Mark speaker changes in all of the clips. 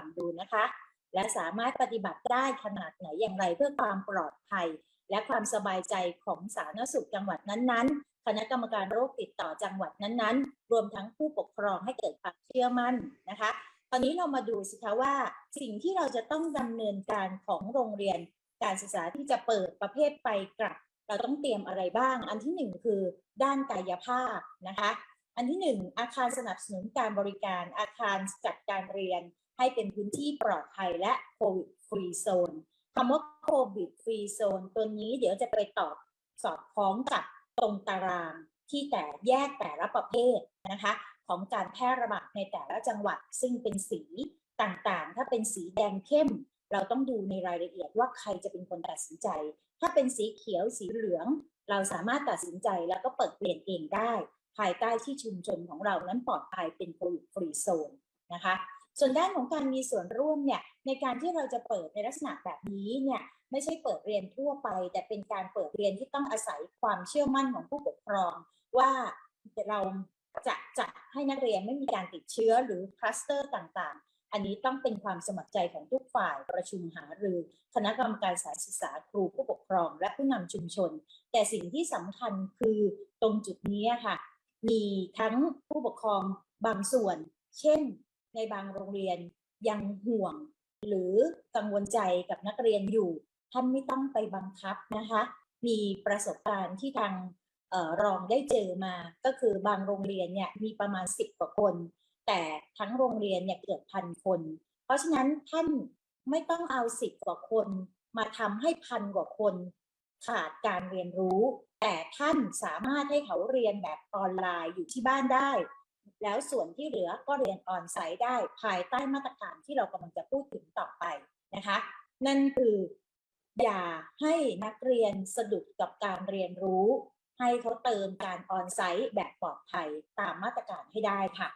Speaker 1: ฟังดูนะคะ และสามารถปฏิบัติได้ขนาดไหนอย่างไรเพื่อความปลอดภัย และความสบายใจของสาธารณสุขจังหวัดนั้นๆ คณะกรรมการโรคติดต่อจังหวัดนั้นๆ รวมทั้งผู้ปกครองให้เกิดความเชื่อมั่นนะคะ ตอนนี้เรามาดูสิคะว่าสิ่งที่เราจะต้องดำเนินการของโรงเรียน การศึกษาที่จะเปิดประเภทไปกลับ เราต้องเตรียมอะไรบ้าง อันที่หนึ่งคือด้านกายภาพนะคะอันที่หนึ่งอาคารสนับสนุนการบริการอาคารจัดการเรียน ให้เป็นพื้นที่ปลอดภัยและโควิดฟรีโซนคำว่าโควิดฟรีโซนตัวนี้เดี๋ยวจะไปตอบสอดคล้องกับตรงตารางที่แต่แยกแต่ละประเภทนะคะของการแพร่ระบาดในแต่ละจังหวัด ซึ่งเป็นสีต่างๆ ถ้าเป็นสีแดงเข้ม เราต้องดูในรายละเอียดว่าใครจะเป็นคนตัดสินใจ ถ้าเป็นสีเขียวสีเหลือง เราสามารถตัดสินใจแล้วก็เปิดเปลี่ยนเองได้ ภายใต้ที่ชุมชนของเรานั้นปลอดภัยเป็นโควิดฟรีโซนนะคะ ส่วนด้านของการมีส่วนร่วมเนี่ยในการที่เราจะเปิดในลักษณะแบบนี้เนี่ยไม่ใช่เปิดเรียนทั่วไป แต่เป็นการเปิดเรียนที่ต้องอาศัยความเชื่อมั่นของผู้ปกครอง ว่าเราจะจะให้นักเรียนไม่มีการติดเชื้อหรือคลัสเตอร์ต่างๆ อันนี้ต้องเป็นความสมัครใจของทุกฝ่ายประชุมหารือ คณะกรรมการสายศึกษาครูผู้ปกครอง และผู้นำชุมชน แต่สิ่งที่สำคัญคือตรงจุดนี้ค่ะ มีทั้งผู้ปกครองบางส่วน เช่น ในบางโรงเรียนยังห่วง หรือกังวลใจกับนักเรียนอยู่ ท่านไม่ต้องไปบังคับนะคะ มีประสบการณ์ที่ทางออรองได้เจอมา ก็คือบางโรงเรียนเนี่ยมีประมาณ 10 กว่าคน แต่ทั้งโรงเรียนเนี่ยเกือบพันคน เพราะฉะนั้นท่านไม่ต้องเอา10กว่าคน มาทำให้พันกว่าคนขาดการเรียนรู้ แต่ท่านสามารถให้เขาเรียนแบบออนไลน์อยู่ที่บ้านได้ แล้วส่วนที่เหลือก็เรียนออนไซต์ได้ภายใต้มาตรการที่เรากำลังจะพูดถึงต่อไปนะคะ นั่นคืออย่าให้นักเรียนสะดุดกับการเรียนรู้ ให้เขาเติมการออนไซต์แบบปลอดภัยตามมาตรการให้ได้ค่ะ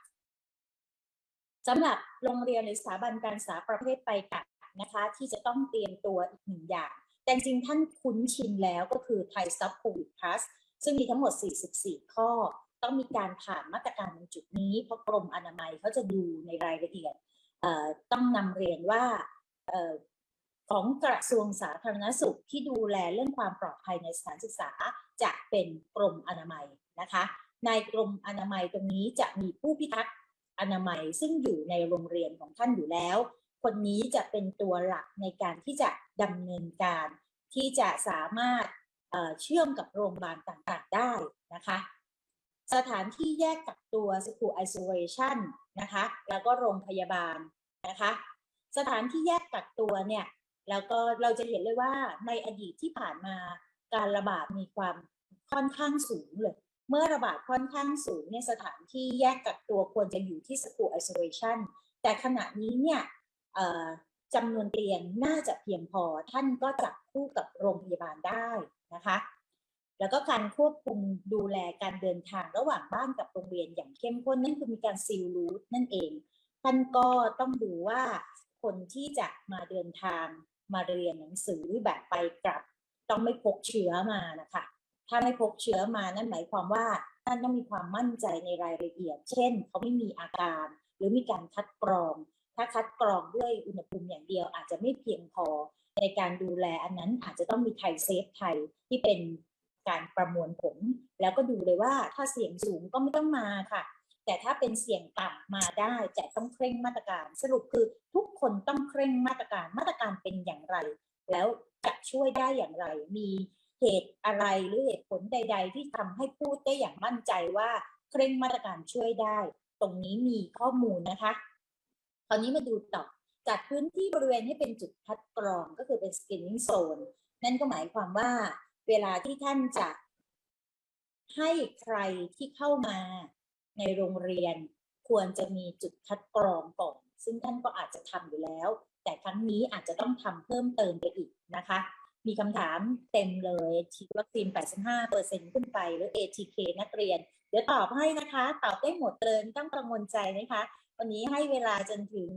Speaker 1: สำหรับโรงเรียนหรือสถาบันการศึกษาประเภทไปกับนะคะ ที่จะต้องเตรียมตัวอีกหนึ่งอย่าง แต่จริงท่านคุ้นชินแล้วก็คือไทยซับโควิดพลัสซึ่งมีทั้งหมด 44 ข้อ ต้องมีการผ่านมาตรการในจุดนี้ เพราะกรมอนามัยเขาจะดูในรายละเอียดต้องนำเรียนว่าของกระทรวงสาธารณสุขที่ดูแลเรื่องความปลอดภัยในสถานศึกษาจะเป็นกรมอนามัยนะคะ ในกรมอนามัยตรงนี้จะมีผู้พิทักษ์อนามัยซึ่งอยู่ในโรงเรียนของท่านอยู่แล้ว คนนี้จะเป็นตัวหลักในการที่จะดำเนินการ ที่จะสามารถเชื่อมกับโรงพยาบาลต่างๆได้นะคะ สถานที่แยกกักตัว school isolation นะคะ แล้วก็โรงพยาบาลนะคะ สถานที่แยกกักตัวเนี่ยแล้วก็เราจะเห็นเลยว่าในอดีตที่ผ่านมาการระบาดมีความค่อนข้างสูงเลย เมื่อระบาดค่อนข้างสูงเนี่ยสถานที่แยกกักตัวควรจะอยู่ที่ school isolation แต่ขณะนี้เนี่ยจำนวนเตียงน่าจะเพียงพอท่านก็จับคู่กับโรงพยาบาลได้นะคะ แล้วก็การควบคุมดูแลการเดินทางระหว่างบ้านกับโรงเรียนอย่างเข้มข้นนั่นคือมีการซีลรูทนั่นเองท่านก็ต้องดูว่าคนที่จะมาเดินทางมาเรียนหนังสือแบบไปกลับ ต้องไม่พกเชื้อมานะคะ ถ้าไม่พกเชื้อมานั่นหมายความว่าท่านต้องมีความมั่นใจในรายละเอียด เช่น เขาไม่มีอาการ หรือมีการคัดกรอง ถ้าคัดกรองด้วยอุณหภูมิอย่างเดียวอาจจะไม่เพียงพอในการดูแลอันนั้นอาจจะต้องมีไทยเซฟไทยที่เป็น การประมวลผล แล้วก็ดูเลยว่าถ้าเสี่ยงสูงก็ไม่ต้องมาค่ะ แต่ถ้าเป็นเสี่ยงต่ำมาได้แต่ต้องเคร่งมาตรการ สรุปคือทุกคนต้องเคร่งมาตรการมาตรการเป็นอย่างไร แล้วจะช่วยได้อย่างไร มีเหตุอะไรหรือเหตุผลใด ๆ ที่ทำให้พูดได้อย่างมั่นใจว่าเคร่งมาตรการช่วยได้ ตรงนี้มีข้อมูลนะคะคราวนี้มาดูต่อจัดพื้นที่บริเวณให้เป็นจุดคัดกรองก็คือเป็น screening zone นั่นก็หมายความว่า เวลาที่ท่านจะให้ใครที่เข้ามาในโรงเรียน ควรจะมีจุดคัดกรองก่อน ซึ่งท่านก็อาจจะทำอยู่แล้ว แต่ครั้งนี้อาจจะต้องทำเพิ่มเติมไปอีกนะคะ มีคำถามเต็มเลยฉีดวัคซีน 85%ขึ้นไป หรือ ATK นักเรียน เดี๋ยวตอบให้นะคะ ตอบได้หมดเลยไม่ต้องกังวลใจนะคะ วันนี้ให้เวลาจนถึง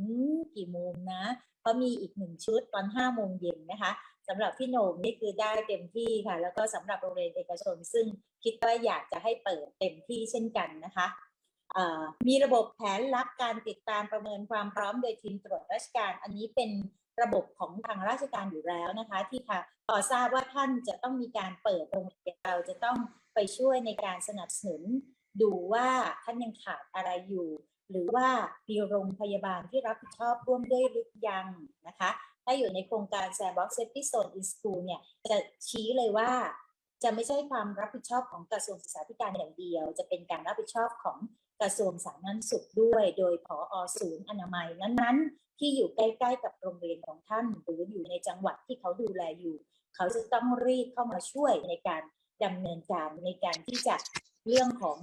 Speaker 1: กี่โมงนะ เพราะมีอีกหนึ่งชุดตอน5โมงเย็นนะคะ สำหรับพี่โหน่งนี่คือได้เต็มที่ค่ะ แล้วก็สำหรับโรงเรียนเอกชน ซึ่งคิดว่าอยากจะให้เปิดเต็มที่เช่นกันนะคะมีระบบแผนลักการติดตามประเมินความพร้อมโดยทีมตรวจราชการ อันนี้เป็นระบบของทางราชการอยู่แล้วนะคะ ที่ค่ะพอทราบว่าท่านจะต้องมีการเปิดโรงเรียนเราจะต้องไปช่วยในการสนับสนุน ดูว่าท่านยังขาดอะไรอยู่ หรือว่ามีโรงพยาบาลที่รับผิดชอบร่วมด้วยหรือยังนะคะ ถ้าอยู่ในโครงการ Sandbox Safety Zone in School เนี่ยจะชี้เลยว่าจะไม่ใช่ความรับผิดชอบของกระทรวงศึกษาธิการอย่างเดียว จะเป็นการรับผิดชอบของกระทรวงสาธารณสุขด้วย โดยผอศูนย์อนามัยนั้นๆ ที่อยู่ใกล้ๆกับโรงเรียนของท่าน หรืออยู่ในจังหวัดที่เขาดูแลอยู่ เขาจะต้องรีบเข้ามาช่วยในการดำเนินการในการที่จะเรื่องของ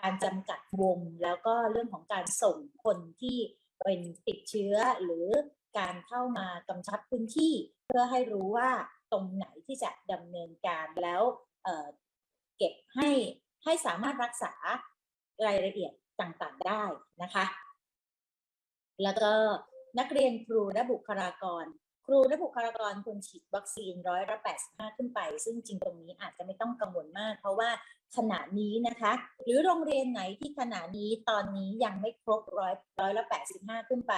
Speaker 1: การจำกัดวง แล้วก็เรื่องของการส่งคนที่เป็นติดเชื้อหรือ การเข้ามากำชับพื้นที่ เพื่อให้รู้ว่าตรงไหนที่จะดำเนินการแล้วเเก็บให้ให้สามารถรักษารายละเอียดต่างๆได้นะคะ แล้วก็นักเรียนครูและบุคลากร ครูและบุคลากรควรฉีดวัคซีนร้อยละ85ขึ้นไป ซึ่งจริงตรงนี้อาจจะไม่ต้องกังวลมาก เพราะว่าขณะนี้นะคะ หรือโรงเรียนไหนที่ขณะนี้ตอนนี้ยังไม่ครบร้อยร้อยละ85ขึ้นไป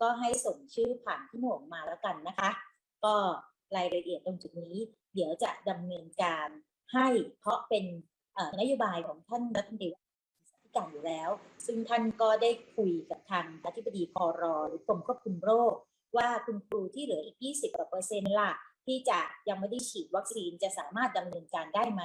Speaker 1: ก็ให้ส่งชื่อผ่านที่หน่วงมาแล้วกันนะคะ ก็รายละเอียดตรงจุดนี้ เดี๋ยวจะดำเนินการให้เพราะเป็นนโยบายของท่านรัฐมนตรีที่การอยู่แล้ว ซึ่งท่านก็ได้คุยกับทางอธิบดีคอรอหรือกรมควบคุมโรค ว่าคุณครูที่เหลืออีก 20กว่าเปอร์เซ็นต์ล่ะที่จะยังไม่ได้ฉีดวัคซีนจะสามารถดำเนินการได้ไหม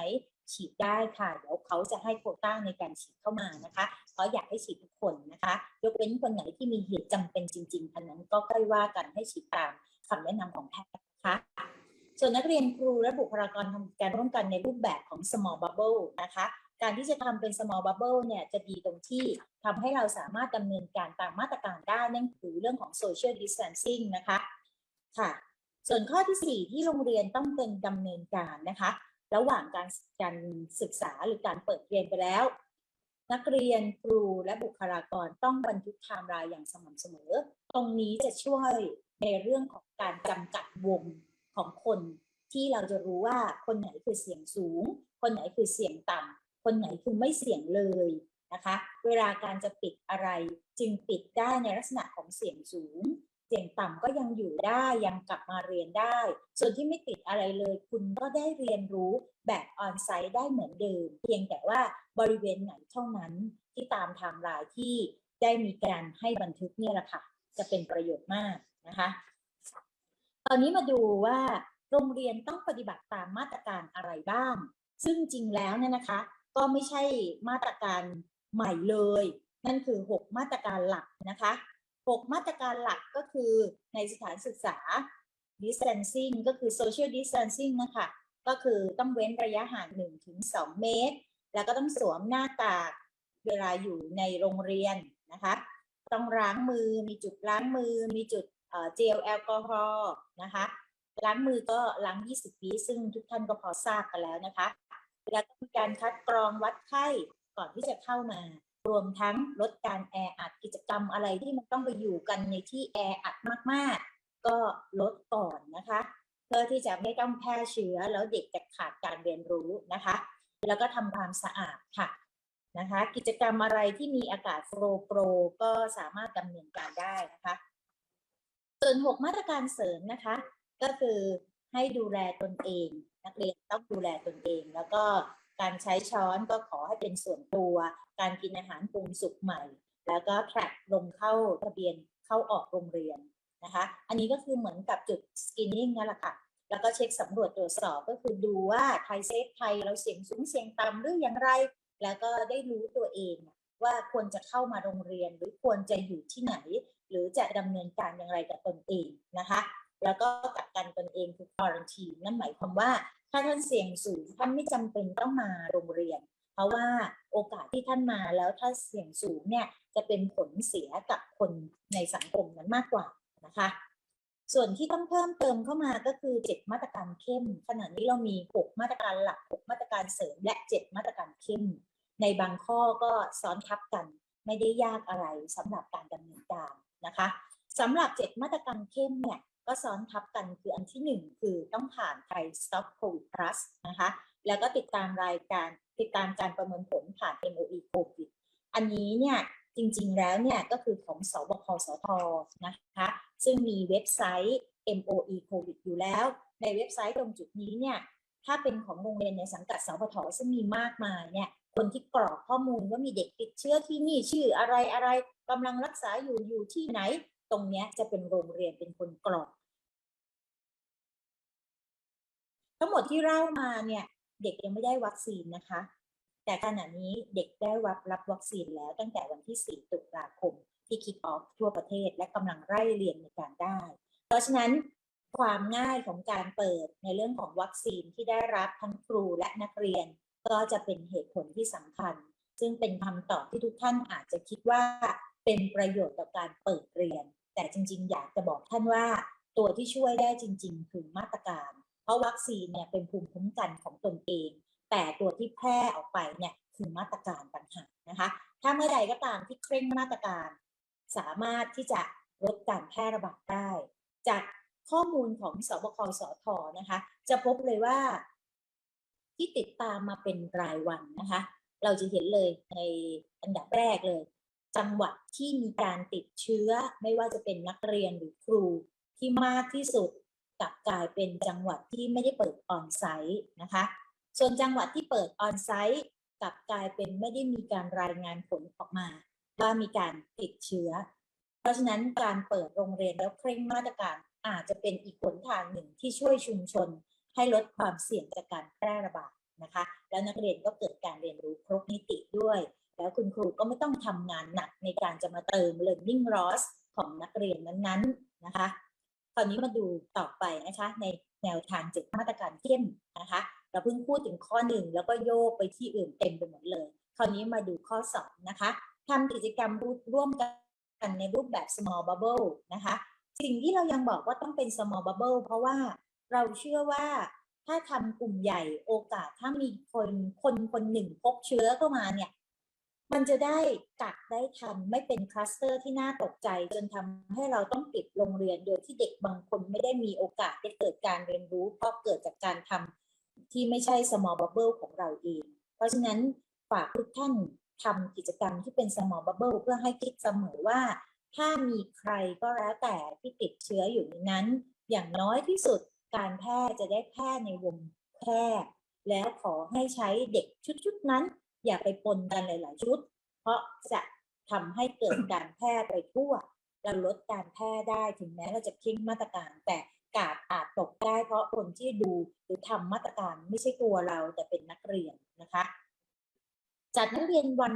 Speaker 1: ฉีดได้ค่ะ เดี๋ยวเขาจะให้โควต้าในการฉีดเข้ามานะคะเพราะอยากให้ฉีดทุกคนนะคะ ยกเว้นคนไหนที่มีเหตุจำเป็นจริงๆอันนั้นก็ค่อยว่ากันให้ฉีดตามคำแนะนำของแพทย์นะคะส่วนนักเรียนครูและบุคลากรทำการร่วมกันในรูปแบบของ small bubble นะคะ การที่จะทำเป็น small bubble เนี่ยจะดีตรงที่ทำให้เราสามารถดำเนินการตามมาตรการได้นั่นคือเรื่องของ social distancing นะคะค่ะ ส่วนข้อที่ 4 ที่โรงเรียนต้องเป็นดำเนินการนะคะ ระหว่างการการศึกษาหรือการเปิดเรียนไปแล้ว นักเรียนครูและบุคลากรต้องบันทึกไทม์ไลน์อย่างสม่ำเสมอ ตรงนี้จะช่วยในเรื่องของการจำกัดวงของคนที่เราจะรู้ว่าคนไหนคือเสี่ยงสูง คนไหนคือเสี่ยงต่ำ คนไหนคือไม่เสี่ยงเลยนะคะ เวลาการจะปิดอะไรจึงปิดได้ในลักษณะของเสี่ยงสูง สี่ยงต่ำก็ยังอยู่ได้ยังกลับมาเรียนได้ ส่วนที่ไม่ติดอะไรเลย คุณก็ได้เรียนรู้แบบออนไซต์ได้เหมือนเดิม เพียงแต่ว่าบริเวณไหนเท่านั้นที่ตามไทม์ไลน์ที่ได้มีการให้บันทึกเนี่ยแหละค่ะ จะเป็นประโยชน์มากนะคะ ตอนนี้มาดูว่าโรงเรียนต้องปฏิบัติตามมาตรการอะไรบ้าง ซึ่งจริงแล้วเนี่ยนะคะ ก็ไม่ใช่มาตรการใหม่เลย นั่นคือ 6 มาตรการหลักนะคะ 6 มาตรการหลักก็คือในสถานศึกษา distancing ก็คือ social distancing นะคะก็คือต้องเว้นระยะห่าง 1-2 เมตร แล้วก็ต้องสวมหน้ากากเวลาอยู่ในโรงเรียนนะคะ ต้องล้างมือ มีจุดล้างมือ มีจุดเจลแอลกอฮอล์นะคะ ล้างมือก็ล้าง 20วิซึ่งทุกท่านก็พอทราบกันแล้วนะคะ แล้วก็มีการคัดกรองวัดไข้ก่อนที่จะเข้ามา รวมทั้งลดการแออัดกิจกรรมอะไรที่มันต้องไปอยู่กันในที่แออัดมากๆ ก็ลดก่อนนะคะ เพื่อที่จะไม่ต้องแพร่เชื้อแล้วเด็กจะขาดการเรียนรู้นะคะ แล้วก็ทำความสะอาดค่ะนะคะ กิจกรรมอะไรที่มีอากาศโฟลว์โปรก็สามารถดำเนินการได้นะคะส่วน6มาตรการเสริมนะคะ ก็คือให้ดูแลตนเอง นักเรียนต้องดูแลตนเอง แล้วก็ การใช้ช้อนก็ขอให้เป็นส่วนตัว การกินอาหารปรุงสุกใหม่ แล้วก็แทร็กลงเข้าทะเบียนเข้าออกโรงเรียนนะคะ อันนี้ก็คือเหมือนกับจุดสกินนิ่งนั่นแหละค่ะแล้วก็เช็คสำรวจตรวจสอบก็คือดูว่าไทยเซฟไทยเราเสียงสูงเสียงต่ำหรืออย่างไร แล้วก็ได้รู้ตัวเองว่าควรจะเข้ามาโรงเรียน หรือควรจะอยู่ที่ไหน หรือจะดำเนินการอย่างไรกับตนเองนะคะ แล้วก็กักกันตนเองคือ quarantine นั่นหมายความว่า ถ้าท่านเสี่ยงสูงท่านไม่จำเป็นต้องมาโรงเรียน เพราะว่าโอกาสที่ท่านมาแล้วถ้าเสี่ยงสูงเนี่ยจะเป็นผลเสียกับคนในสังคมนั้นมากกว่านะคะ ส่วนที่ต้องเพิ่มเติมเข้ามาก็คือ 7 มาตรการเข้ม ขณะนี้เรามี 6 มาตรการหลัก 6 มาตรการเสริมและ 7 มาตรการเข้ม ในบางข้อก็ซ้อนทับกัน ไม่ได้ยากอะไรสำหรับการดำเนินการนะคะสำหรับ 7 มาตรการเข้มเนี่ย ก็ซ้อนทับกันคืออันที่ 1 คือต้องผ่านไทย Stop COVID Plus นะคะแล้วก็ติดตามรายการติดตามการประเมินผลผ่าน MOE COVID อันนี้เนี่ยจริงๆแล้วเนี่ยก็คือของสบคสทนะคะซึ่งมีเว็บไซต์ MOE COVID อยู่แล้ว ในเว็บไซต์ตรงจุดนี้เนี่ยถ้าเป็นของโรงเรียนในสังกัดสพทซึ่งมีมากมายเนี่ยคนที่กรอกข้อมูลว่ามีเด็กติดเชื้อที่นี่ชื่ออะไรอะไรกำลังรักษาอยู่อยู่ที่ไหน ตรงนี้จะเป็นโรงเรียนเป็นคนกรอกทั้งหมดที่เล่ามาเนี่ยเด็กยังไม่ได้วัคซีนนะคะ แต่ขณะนี้เด็กได้รับรับวัคซีนแล้วตั้งแต่วันที่ 4 ตุลาคมที่คิกออฟทั่วประเทศและกำลังไล่เรียนในการได้ เพราะฉะนั้นความง่ายของการเปิดในเรื่องของวัคซีนที่ได้รับทั้งครูและนักเรียน ก็จะเป็นเหตุผลที่สำคัญ ซึ่งเป็นคำตอบที่ทุกท่านอาจจะคิดว่าเป็นประโยชน์ต่อการเปิดเรียน แต่จริง ๆ อยากจะบอกท่านว่าตัวที่ช่วยได้จริง ๆ คือมาตรการ เพราะวัคซีนเนี่ยเป็นภูมิคุ้มกันของตนเอง แต่ตัวที่แพร่ออกไปเนี่ยคือมาตรการต่างหากนะคะ ถ้าเมื่อใดก็ตามที่เคร่งมาตรการ สามารถที่จะลดการแพร่ระบาดได้ จากข้อมูลของสบคสทนะคะ จะพบเลยว่า ที่ติดตามมาเป็นรายวันนะคะ เราจะเห็นเลยในอันดับแรกเลย จังหวัดที่มีการติดเชื้อ ไม่ว่าจะเป็นนักเรียนหรือครูที่มากที่สุดกลับกลายเป็นจังหวัดที่ไม่ได้เปิดออนไซต์นะคะ ส่วนจังหวัดที่เปิดออนไซต์กลับกลายเป็นไม่ได้มีการรายงานผลออกมา ว่ามีการติดเชื้อ เพราะฉะนั้นการเปิดโรงเรียนแล้วเคร่งมาตรการอาจจะเป็นอีกหนทางหนึ่งที่ช่วยชุมชน ให้ลดความเสี่ยงจากการแพร่ระบาดนะคะ แล้วนักเรียนก็เกิดการเรียนรู้ครบมิติด้วย แล้วคุณครูก็ไม่ต้องทำงานหนักในการจะมาเติม learning loss ของนักเรียนนั้นๆนะคะ คราวนี้มาดูต่อไปนะคะในแนวทางเจ็ดมาตรการเข้มนะคะ เราเพิ่งพูดถึงข้อหนึ่งแล้วก็โยกไปที่อื่นเต็มไปหมดเลย คราวนี้มาดูข้อสองนะคะทำกิจกรรมร่วมกันในรูปแบบ small bubble นะคะ สิ่งที่เรายังบอกว่าต้องเป็น small bubble เพราะว่าเราเชื่อว่าถ้าทำกลุ่มใหญ่โอกาสถ้ามีคนคนคนหนึ่งพบเชื้อเข้ามาเนี่ย มันจะได้กักได้ทันไม่เป็นคลัสเตอร์ที่น่าตกใจ จนทำให้เราต้องปิดโรงเรียนโดยที่เด็กบางคนไม่ได้มีโอกาสได้เกิดการเรียนรู้ เพราะเกิดจากการทำที่ไม่ใช่ small bubble ของเราเอง เพราะฉะนั้นฝากทุกท่านทำกิจกรรมที่เป็น small bubble เพื่อให้คิดเสมอว่า ถ้ามีใครก็แล้วแต่ที่ติดเชื้ออยู่ในนั้น อย่างน้อยที่สุดการแพร่จะได้แพร่ในวงแพร่แล้วขอให้ใช้เด็กชุดๆนั้น อย่าไปปนกันหลาย ๆ ชุด เพราะจะทำให้เกิดการแพร่ไปทั่วเราลดการแพร่ได้ถึงแม้เราจะเพ่งมาตรการ แต่กาดอาจตกได้ เพราะคนที่ดูหรือทำมาตรการไม่ใช่ตัวเราแต่เป็นนักเรียนนะคะจัดนักเรียนวัน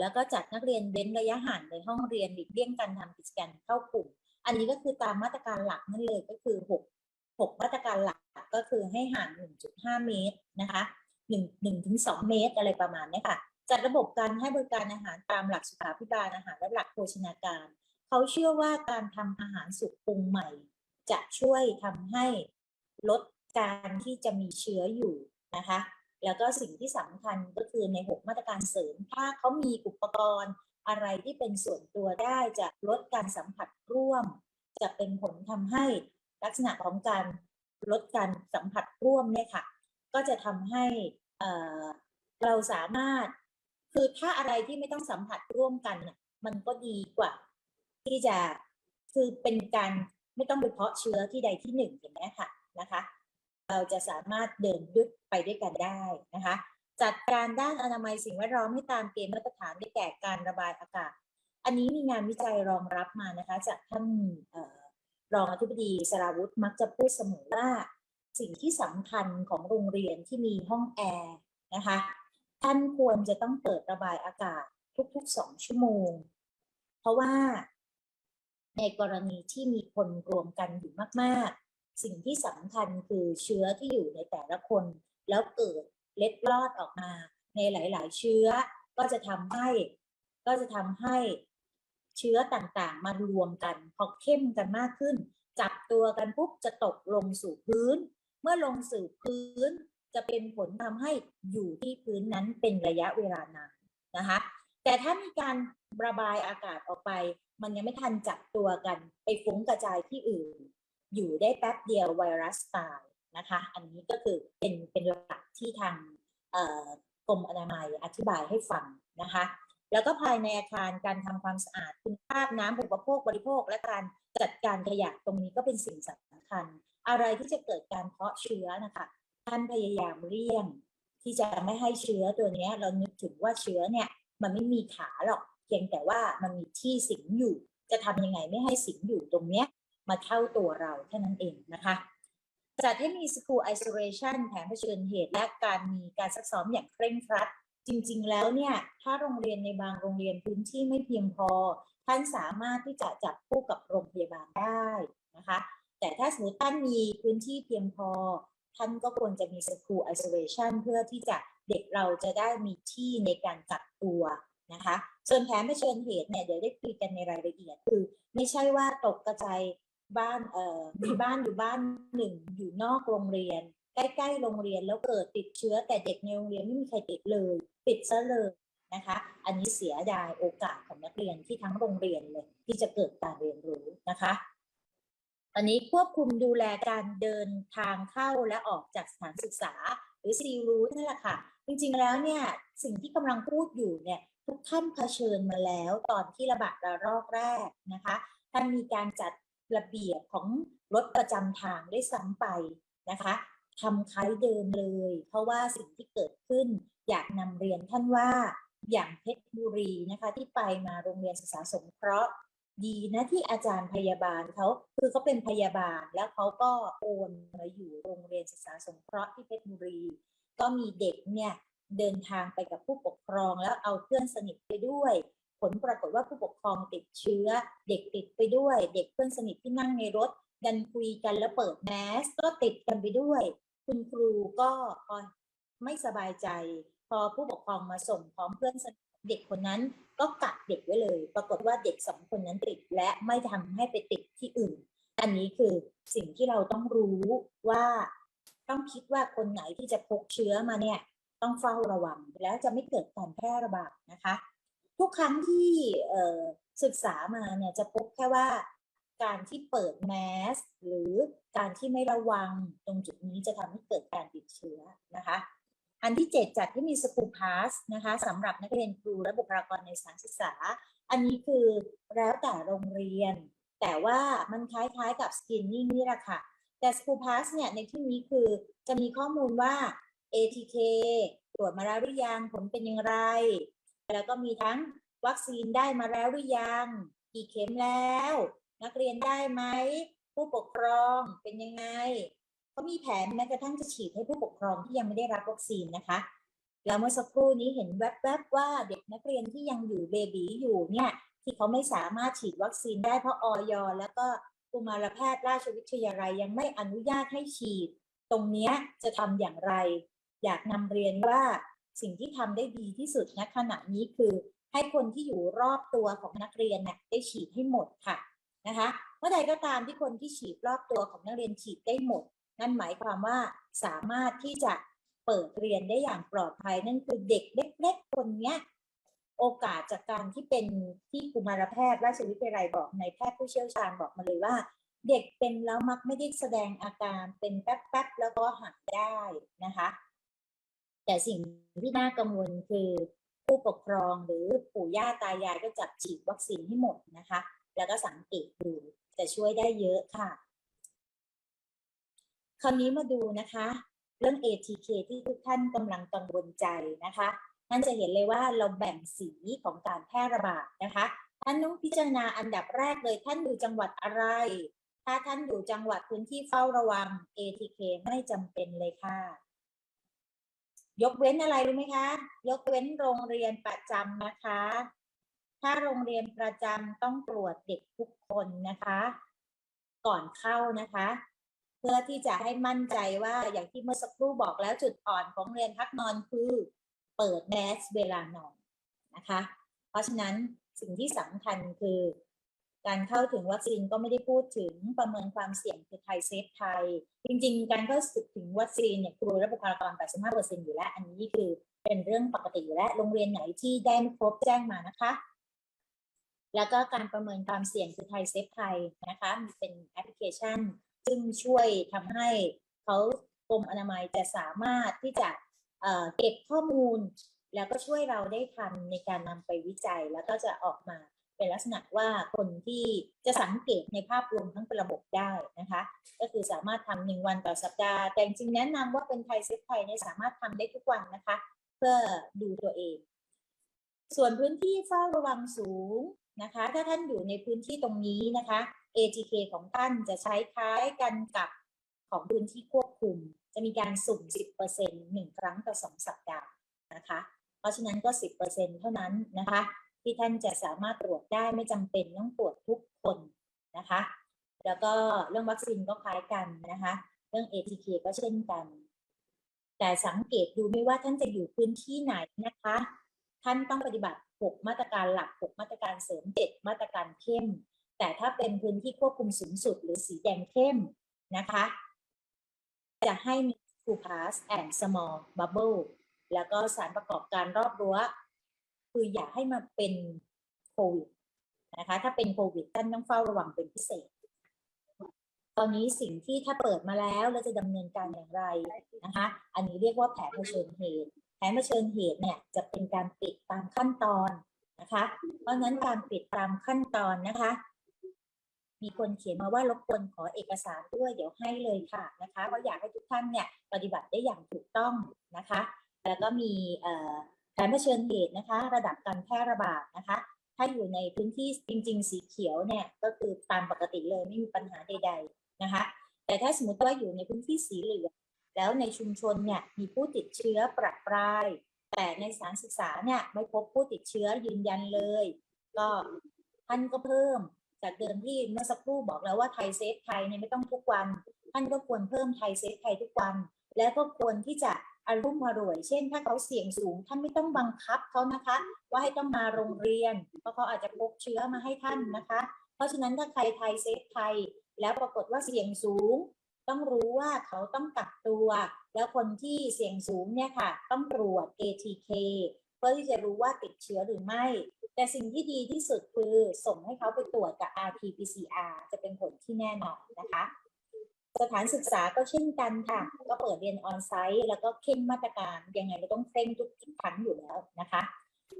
Speaker 1: แล้วก็จัดนักเรียนเว้นระยะห่างในห้องเรียนหลีกเลี่ยงการทำกิจกรรมเข้ากลุ่ม อันนี้ก็คือตามมาตรการหลักนั่นเลยก็คือ 6 6 มาตรการหลักก็คือให้ห่าง 1.5 เมตรนะคะ 1 1ถึง2เมตรอะไรประมาณนี้ค่ะจัดระบบการให้บริการอาหารตามหลักสุขาภิบาลอาหารและหลักโภชนาการ เขาเชื่อว่าการทำอาหารสุกปรุงใหม่ จะช่วยทำให้ลดการที่จะมีเชื้ออยู่นะคะ แล้วก็สิ่งที่สำคัญก็คือใน 6 มาตรการเสริม ถ้าเขามีอุปกรณ์อะไรที่เป็นส่วนตัวได้จะลดการสัมผัสร่วม จะเป็นผลทำให้ลักษณะของการลดการสัมผัสร่วมเนี่ยค่ะ ก็จะทำให้เราสามารถ คือถ้าอะไรที่ไม่ต้องสัมผัสร่วมกันน่ะมันก็ดีกว่า ที่จะคือเป็นการไม่ต้องไปเพาะเชื้อที่ใดที่หนึ่งอย่างนี้ค่ะนะคะ เราจะสามารถเดินยุดไปด้วยกันได้นะคะ จัดการด้านอนามัยสิ่งแวดล้อมให้ตามเกณฑ์มาตรฐานได้แก่การระบายอากาศ อันนี้มีงานวิจัยรองรับมานะคะ จากท่านรองอธิบดีสราวุธมักจะพูดเสมอว่า สิ่งที่สำคัญของโรงเรียนที่มีห้องแอร์นะคะท่านควรจะต้องเปิดระบายอากาศทุกๆสองชั่วโมง เพราะว่าในกรณีที่มีคนรวมกันอยู่มากๆ สิ่งที่สำคัญคือเชื้อที่อยู่ในแต่ละคน แล้วเกิดเล็ดลอดออกมาในหลายๆ เชื้อก็จะทำให้ก็จะทำให้เชื้อต่างๆ มารวมกันพอเข้มกันมากขึ้น จับตัวกันปุ๊บจะตกลงสู่พื้น เมื่อลงสู่พื้นจะเป็นผลทำให้อยู่ที่พื้นนั้นเป็นระยะเวลานานนะคะ แต่ถ้ามีการระบายอากาศออกไป มันยังไม่ทันจับตัวกัน ไปฟุ้งกระจายที่อื่น อยู่ได้แป๊บเดียวไวรัสตายนะคะ อันนี้ก็คือเป็นเป็นหลักที่ทางกรมอนามัยอธิบายให้ฟังนะคะ แล้วก็ภายในอาคารการทำความสะอาดคุณภาพน้ำอุปโภคบริโภค และการจัดการขยะตรงนี้ก็เป็นสิ่งสำคัญ อะไรที่จะเกิดการเพาะเชื้อนะคะท่านพยายามเลี่ยง ที่จะไม่ให้เชื้อตัวนี้เรานึกถึงว่าเชื้อเนี่ยมันไม่มีขาหรอก เพียงแต่ว่ามันมีที่สิงอยู่ จะทำยังไงไม่ให้สิงอยู่ตรงเนี้ยมาเข้าตัวเราเท่านั้นเองนะคะจัดให้มี school isolation แผนเผชิญเหตุและการมีการซักซ้อมอย่างเคร่งครัด จริง ๆ แล้วเนี่ย ถ้าโรงเรียนในบางโรงเรียนพื้นที่ไม่เพียงพอ ท่านสามารถที่จะจับคู่กับโรงพยาบาลได้นะคะ แต่ถ้าสมมติท่านมีพื้นที่เพียงพอ ท่านก็ควรจะมี school isolation เพื่อที่จะเด็กเราจะได้มีที่ในการกักตัวนะคะ ส่วนแผนเผชิญเหตุเนี่ยเดี๋ยวได้คุยกันในรายละเอียดคือ ไม่ใช่ว่าตกกระจายบ้านเอ่อมีบ้านอยู่บ้านหนึ่งอยู่นอกโรงเรียน ใกล้ๆโรงเรียนแล้วเกิดติดเชื้อ แต่เด็กในโรงเรียนไม่มีใครติดเลยปิดซะเลยนะคะ อันนี้เสียดายโอกาสของนักเรียนที่ทั้งโรงเรียนเลย ที่จะเกิดการเรียนรู้นะคะ อนนี้ควบคุมดูแลการเดินทางเข้าและออกจากสถานศึกษา หรือซีรูนั่นแหละค่ะ จริงๆแล้วเนี่ยสิ่งที่กำลังพูดอยู่เนี่ยทุกท่านเผชิญมาแล้วตอนที่ระบาดระลอกแรกนะคะท่านมีการจัดระเบียบของรถประจำทางได้ซ้ำไปนะคะทำคล้ายเดิมเลย เพราะว่าสิ่งที่เกิดขึ้น อยากนำเรียนท่านว่าอย่างเพชรบุรีนะคะที่ไปมาโรงเรียนศึกษาสงเคราะห์ ดีนะที่อาจารย์พยาบาลเขาคือเขาเป็นพยาบาลแล้วเขาก็โอนมาอยู่โรงเรียนศึกษาสงเคราะห์ที่เพชรบุรี ก็มีเด็กเนี่ยเดินทางไปกับผู้ปกครองแล้วเอาเพื่อนสนิทไปด้วย ผลปรากฏว่าผู้ปกครองติดเชื้อ เด็กติดไปด้วย เด็กเพื่อนสนิทที่นั่งในรถดันคุยกันแล้วเปิดแมสก็ติดกันไปด้วย คุณครูก็พอไม่สบายใจ พอผู้ปกครองมาส่งพร้อมเพื่อนสนิท เด็กคนนั้นก็กักเด็กไว้เลย ปรากฏว่าเด็กสองคนนั้นติดและไม่ทำให้ไปติดที่อื่น อันนี้คือสิ่งที่เราต้องรู้ว่าต้องคิดว่าคนไหนที่จะพกเชื้อมาเนี่ยต้องเฝ้าระวังแล้วจะไม่เกิดการแพร่ระบาดนะคะ ทุกครั้งที่ศึกษามาเนี่ยจะพบแค่ว่าการที่เปิดแมสหรือการที่ไม่ระวังตรงจุดนี้จะทำให้เกิดการติดเชื้อนะคะ อันที่ 7 จัดที่มีสกูพาสนะคะสำหรับนักเรียนครูและบุคลากรในสถานศึกษา อันนี้คือแล้วแต่โรงเรียน แต่ว่ามันคล้ายๆกับสกินนิ่งนี่แหละค่ะ แต่สกูพาสเนี่ยในที่นี้คือจะมีข้อมูลว่า ATK ตรวจมาแล้วหรือยังผลเป็นอย่างไร แล้วก็มีทั้งวัคซีนได้มาแล้วหรือยัง กี่เข็มแล้ว นักเรียนได้ไหม ผู้ปกครองเป็นยังไง เขามีแผนแม้กระทั่งจะฉีดให้ผู้ปกครองที่ยังไม่ได้รับวัคซีนนะคะ แล้วเมื่อสักครู่นี้เห็นแวบๆว่าเด็กนักเรียนที่ยังอยู่เบบีอยู่เนี่ยที่เขาไม่สามารถฉีดวัคซีนได้เพราะออยแล้วก็กุมารแพทย์ราชวิทยาลัยยังไม่อนุญาตให้ฉีด ตรงเนี้ยจะทำอย่างไร อยากนำเรียนว่าสิ่งที่ทำได้ดีที่สุดณขณะนี้คือให้คนที่อยู่รอบตัวของนักเรียนเนี่ยได้ฉีดให้หมดค่ะนะคะเมื่อใดก็ตามที่คนที่ฉีดรอบตัวของนักเรียนฉีดได้หมด นั่นหมายความว่าสามารถที่จะเปิดเรียนได้อย่างปลอดภัยนั่นคือเด็กเล็กๆคนเนี้ยโอกาสจากการที่เป็นที่กุมารแพทย์ราชวิทยาลัยบอกในแพทย์ผู้เชี่ยวชาญบอกมาเลยว่า เด็กเป็นแล้วมักไม่ได้แสดงอาการเป็นแป๊บๆแล้วก็หายได้นะคะ แต่สิ่งที่น่ากังวลคือผู้ปกครองหรือปู่ย่าตายายก็จับฉีดวัคซีนให้หมดนะคะ แล้วก็สังเกตดูจะช่วยได้เยอะค่ะ ราวนี้มาดูนะคะ เรื่อง ATK ที่ทุกท่านกำลังกังวลใจนะคะท่านจะเห็นเลยว่าเราแบ่งสีของการแพร่ระบาดนะคะท่านต้องพิจารณาอันดับแรกเลยท่านอยู่จังหวัดอะไร ถ้าท่านอยู่จังหวัดพื้นที่เฝ้าระวัง ATK ไม่จำเป็นเลยค่ะ ยกเว้นอะไรรู้ไหมคะ ยกเว้นโรงเรียนประจำนะคะ ถ้าโรงเรียนประจำต้องตรวจเด็กทุกคนนะคะ ก่อนเข้านะคะ พื่อที่จะให้มั่นใจว่าอย่างที่เมื่อสักครู่บอกแล้วจุดอ่อนของเรียนพักนอนคือเปิดแมสเวลานอนนะคะ เพราะฉะนั้นสิ่งที่สำคัญคือ การเข้าถึงวัคซีนก็ไม่ได้พูดถึงประเมินความเสี่ยงคือไทยเซฟไทย จริง ๆ การเข้าถึงวัคซีนเนี่ยครูและบุคลากร 85%อยู่แล้ว อันนี้คือเป็นเรื่องปกติอยู่แล้วโรงเรียนไหนที่ได้ไม่ครบแจ้งมานะคะ แล้วก็การประเมินความเสี่ยงคือไทยเซฟไทยนะคะมีเป็นแอปพลิเคชัน ซึ่งช่วยทำให้เขากรมอนามัยจะสามารถที่จะเเก็บข้อมูล แล้วก็ช่วยเราได้ทันในการนำไปวิจัย แล้วก็จะออกมาเป็นลักษณะว่าคนที่จะสังเกตในภาพรวมทั้งระบบได้นะคะ ก็คือสามารถทำหนึ่งวันต่อสัปดาห์ แต่จริงแนะนำว่าเป็นไทยเซฟไทยเนี่ยสามารถทำได้ทุกวันนะคะ เพื่อดูตัวเอง ส่วนพื้นที่เฝ้าระวังสูงนะคะ ถ้าท่านอยู่ในพื้นที่ตรงนี้นะคะ ATK ของท่านจะใช้คล้ายกันกับของพื้นที่ควบคุม จะมีการสุ่ม 10%หนึ่งครั้งต่อสองสัปดาห์นะคะ เพราะฉะนั้นก็ 10%เท่านั้นนะคะ ที่ท่านจะสามารถตรวจได้ไม่จำเป็นต้องตรวจทุกคนนะคะ แล้วก็เรื่องวัคซีนก็คล้ายกันนะคะ เรื่อง ATK ก็เช่นกัน แต่สังเกตดูไม่ว่าท่านจะอยู่พื้นที่ไหนนะคะ ท่านต้องปฏิบัติ 6 มาตรการหลัก 6 มาตรการเสริม 7 มาตรการเข้ม แต่ถ้าเป็นพื้นที่ควบคุมสูงสุดหรือสีแดงเข้มนะคะ จะให้มี full pass and small bubble แล้วก็สารประกอบการรอบรั้ว คืออย่าให้มาเป็นโควิดนะคะ ถ้าเป็นโควิดท่านต้องเฝ้าระวังเป็นพิเศษ ตอนนี้สิ่งที่ถ้าเปิดมาแล้วเราจะดำเนินการอย่างไรนะคะ อันนี้เรียกว่าแผนเผชิญเหตุ แผนเผชิญเหตุเนี่ยจะเป็นการปิดตามขั้นตอนนะคะ เพราะฉะนั้นการปิดตามขั้นตอนนะคะ มีคนเขียนมาว่ารบกวนขอเอกสารด้วยเดี๋ยวให้เลยค่ะนะคะเพราอยากให้ทุกท่านเนี่ยปฏิบัติได้อย่างถูกต้องนะคะ แล้วก็มีเอ่อแผนเผชิญเหตุนะคะ ระดับการแพร่ระบาดนะคะ ถ้าอยู่ในพื้นที่จริง ๆ สีเขียวเนี่ยก็คือตามปกติเลยไม่มีปัญหาใด ๆนะคะ แต่ถ้าสมมติว่าอยู่ในพื้นที่สีเหลืองแล้วในชุมชนเนี่ยมีผู้ติดเชื้อประปราย แต่ในสถานศึกษาเนี่ยไม่พบผู้ติดเชื้อยืนยันเลย ก็ท่านก็เพิ่ม จากเดิมที่เมื่อสักครู่บอกแล้วว่าไทยเซฟไทยเนี่ยไม่ต้องทุกวัน ท่านก็ควรเพิ่มไทยเซฟไทยทุกวัน แล้วก็ควรที่จะอารุ่มอร่วย เช่น ถ้าเขาเสี่ยงสูง ท่านไม่ต้องบังคับเขานะคะ ว่าให้ต้องมาโรงเรียน เพราะเขาอาจจะพกเชื้อมาให้ท่านนะคะ เพราะฉะนั้นถ้าใครไทยเซฟไทย แล้วปรากฏว่าเสี่ยงสูง ต้องรู้ว่าเขาต้องกักตัว แล้วคนที่เสี่ยงสูงเนี่ยค่ะ ต้องตรวจ ATK เพื่อที่จะรู้ว่าติดเชื้อหรือไม่ แต่สิ่งที่ดีที่สุดคือส่งให้เขาไปตรวจกับ RT-PCR จะเป็นผลที่แน่นอนนะคะสถานศึกษาก็เช่นกันค่ะ ก็เปิดเรียนออนไซต์แล้วก็เข้มมาตรการยังไงก็ต้องเคร่งทุกครั้งอยู่แล้วนะคะ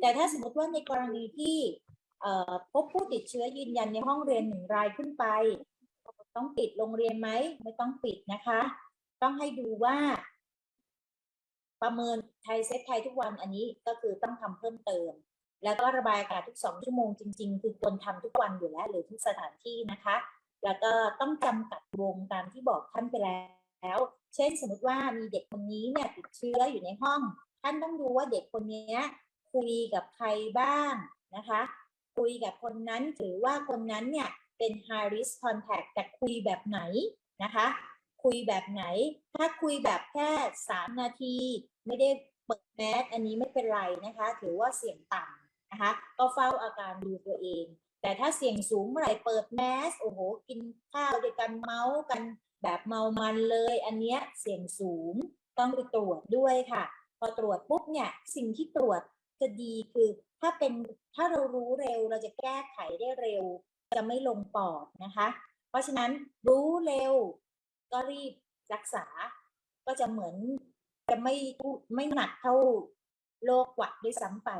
Speaker 1: แต่ถ้าสมมติว่าในกรณีที่พบผู้ติดเชื้อยืนยันในห้องเรียนหนึ่งรายขึ้นไป ต้องปิดโรงเรียนไหมไม่ต้องปิดนะคะ ต้องให้ดูว่า ประเมินไทยเซฟไทยทุกวันอันนี้ก็คือต้องทำเพิ่มเติม แล้วก็ระบายอากาศทุกสองชั่วโมงจริง ๆ คือควรทำทุกวันอยู่แล้ว หรือทุกสถานที่นะคะ แล้วก็ต้องจำกัดวงตามที่บอกท่านไปแล้ว เช่นสมมติว่ามีเด็กคนนี้เนี่ยติดเชื้ออยู่ในห้อง ท่านต้องดูว่าเด็กคนนี้คุยกับใครบ้างนะคะ คุยกับคนนั้นถือว่าคนนั้นเนี่ยเป็น high risk contact แต่คุยแบบไหนนะคะ คุยแบบไหน ถ้าคุยแบบแค่สามนาที ไม่ได้เปิดแมสอันนี้ไม่เป็นไรนะคะ ถือว่าเสี่ยงต่ำ นะคะก็เฝ้าอาการดูตัวเอง แต่ถ้าเสี่ยงสูงเมื่อไหร่เปิดแมสโอ้โหกินข้าวด้วยกันเมาส์กันแบบเมามันเลย อันเนี้ยเสี่ยงสูงต้องไปตรวจด้วยค่ะ พอตรวจปุ๊บเนี่ยสิ่งที่ตรวจจะดีคือ ถ้าเป็นถ้าเรารู้เร็วเราจะแก้ไขได้เร็ว จะไม่ลงปอดนะคะ เพราะฉะนั้นรู้เร็วก็รีบรักษา ก็จะเหมือนจะไม่ไม่หนักเท่าโรคหวัดด้วยซ้ำไป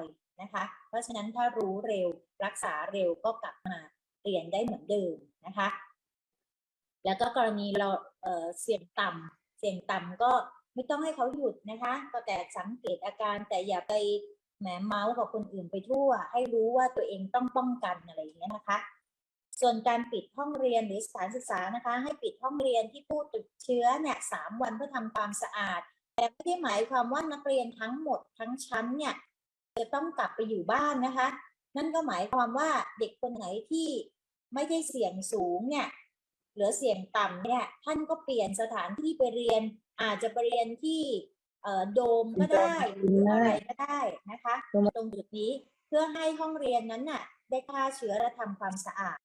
Speaker 1: นะคะ เพราะฉะนั้นถ้ารู้เร็วรักษาเร็วก็กลับมาเรียนได้เหมือนเดิมนะคะ แล้วก็กรณีเราเเสี่ยงต่ำเสี่ยงต่ำก็ไม่ต้องให้เขาหยุดนะคะ ก็แต่สังเกตอาการแต่อย่าไปแหมเมาส์กับคนอื่นไปทั่ว ให้รู้ว่าตัวเองต้องป้องกันอะไรอย่างเงี้ยนะคะ ส่วนการปิดห้องเรียนหรือสถานศึกษานะคะ ให้ปิดห้องเรียนที่ผู้ติดเชื้อเนี่ยสามวันเพื่อทำความสะอาด แต่ไม่ได้หมายความว่านักเรียนทั้งหมดทั้งชั้นเนี่ย จะต้องกลับไปอยู่บ้านนะคะ นั่นก็หมายความว่าเด็กคนไหนที่ไม่ได้เสี่ยงสูงเนี่ยหรือเสี่ยงต่ำเนี่ยท่านก็เปลี่ยนสถานที่ไปเรียน อาจจะไปเรียนที่โดมก็ได้หรืออะไรก็ได้นะคะ ตรงจุดนี้เพื่อให้ห้องเรียนนั้นน่ะได้ฆ่าเชื้อและทำความสะอาด